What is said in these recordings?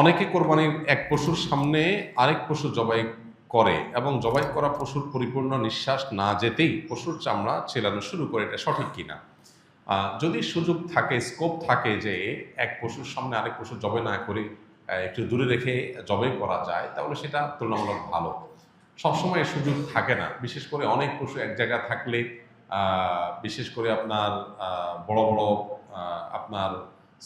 অনেকে কোরবানির এক পশুর সামনে আরেক পশু জবাই করে এবং জবাই করা পশুর পরিপূর্ণ নিঃশ্বাস না যেতেই পশুর চামড়া ছেলানো শুরু করে, এটা সঠিক কিনা? যদি সুযোগ থাকে স্কোপ থাকে যে এক পশুর সামনে আরেক পশু জবাই না করে একটু দূরে রেখে জবাই করা যায়, তাহলে সেটা তুলনামূলক ভালো। সবসময় সুযোগ থাকে না। বিশেষ করে অনেক পশু এক জায়গায় থাকলে বিশেষ করে আপনার বড় বড় আপনার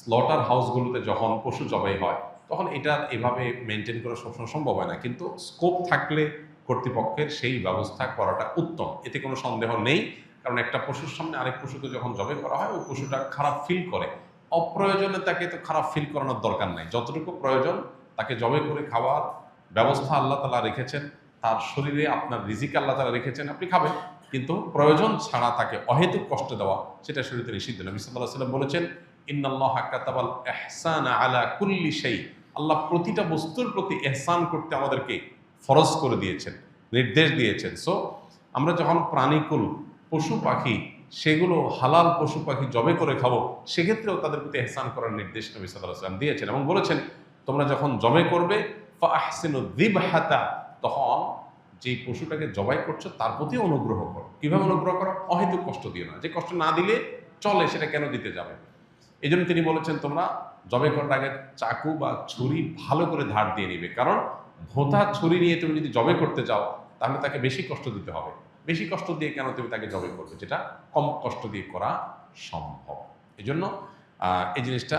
স্লটার হাউসগুলোতে যখন পশু জবাই হয় তখন এটা এভাবে মেনটেন করা সবসময় সম্ভব হয় না। কিন্তু স্কোপ থাকলে কর্তৃপক্ষের সেই ব্যবস্থা করাটা উত্তম। এতে কোনো সন্দেহ নেই। কারণ একটা পশুর সামনে আরেক পশুকে যখন জবে করা হয়, ওই পশুটা খারাপ ফিল করে। অপ্রয়োজনে তাকে তো খারাপ ফিল করানোর দরকার নাই। যতটুকু প্রয়োজন, তাকে জবে করে খাওয়ার ব্যবস্থা আল্লাহ তালা রেখেছেন। তার শরীরে আপনার রিজিক আল্লাহ তালা রেখেছেন, আপনি খাবেন। কিন্তু প্রয়োজন ছাড়া তাকে অহেতুক কষ্ট দেওয়া, সেটা শরীরে নিষিদ্ধ। নবী সাল্লাহ সাল্লাম বলেছেন, ইন্নাল্লাহ কাতাবাল এহসান আলা কুল্লি সেই আল্লাহ প্রতিটা বস্তুর প্রতি এহসান করতে আমাদেরকে ফরজ করে দিয়েছেন, নির্দেশ দিয়েছেন। সো আমরা যখন প্রাণীকুল, পশু পাখি, সেগুলো হালাল পশু পাখি জবে করে খাব, সেক্ষেত্রেও তাদের প্রতি এহসান করার নির্দেশ নবী সাল্লাম দিয়েছেন এবং বলেছেন, তোমরা যখন জবে করবে হাতা তখন যে পশুটাকে জবাই করছ, তার প্রতি অনুগ্রহ করো। কীভাবে অনুগ্রহ করো? অহেতুক কষ্ট দিও না। যে কষ্ট না দিলে চলে, সেটা কেন দিতে যাবে? এই জন্য তিনি বলেছেন, তোমরা জবে করার আগে চাকু বা ছুরি ভালো করে ধার দিয়ে নিবে। কারণ ভোতা ছুরি নিয়ে তুমি যদি জবে করতে যাও, তাহলে তাকে বেশি কষ্ট দিতে হবে। বেশি কষ্ট দিয়ে কেন তুমি তাকে জবে করবে? যেটা কম কষ্ট দিয়ে করা সম্ভব। এই জন্য এই জিনিসটা